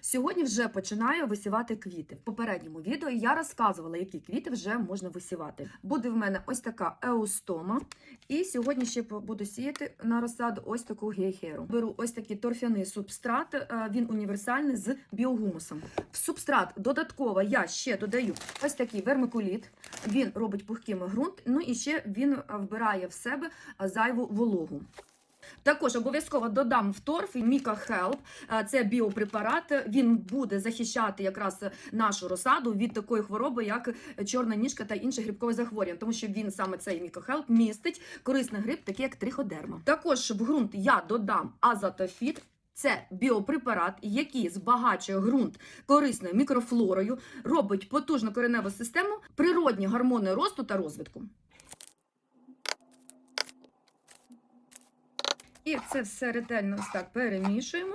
Сьогодні вже починаю висівати квіти. В попередньому відео я розказувала, які квіти вже можна висівати. Буде в мене ось така еустома. І сьогодні ще буду сіяти на розсаду ось таку гейхеру. Беру ось такий торфяний субстрат, е, він універсальний з біогумусом. В субстрат додатково я ще додаю ось такий вермикуліт. Він робить пухким ґрунт, ну і ще він е, вбирає в себе е, зайву вологу. Також обов'язково додам в торф Міка Хелп. Це біопрепарат. Він буде захищати якраз нашу розсаду від такої хвороби, як чорна ніжка та інші грибкові захворювання, тому що він саме цей Міка Хелп містить корисний гриб, такий як триходерма. Також в ґрунт я додам азотофіт. Це біопрепарат, який збагачує ґрунт корисною мікрофлорою, робить потужну кореневу систему, природні гормони росту та розвитку. І це все ретельно так перемішуємо.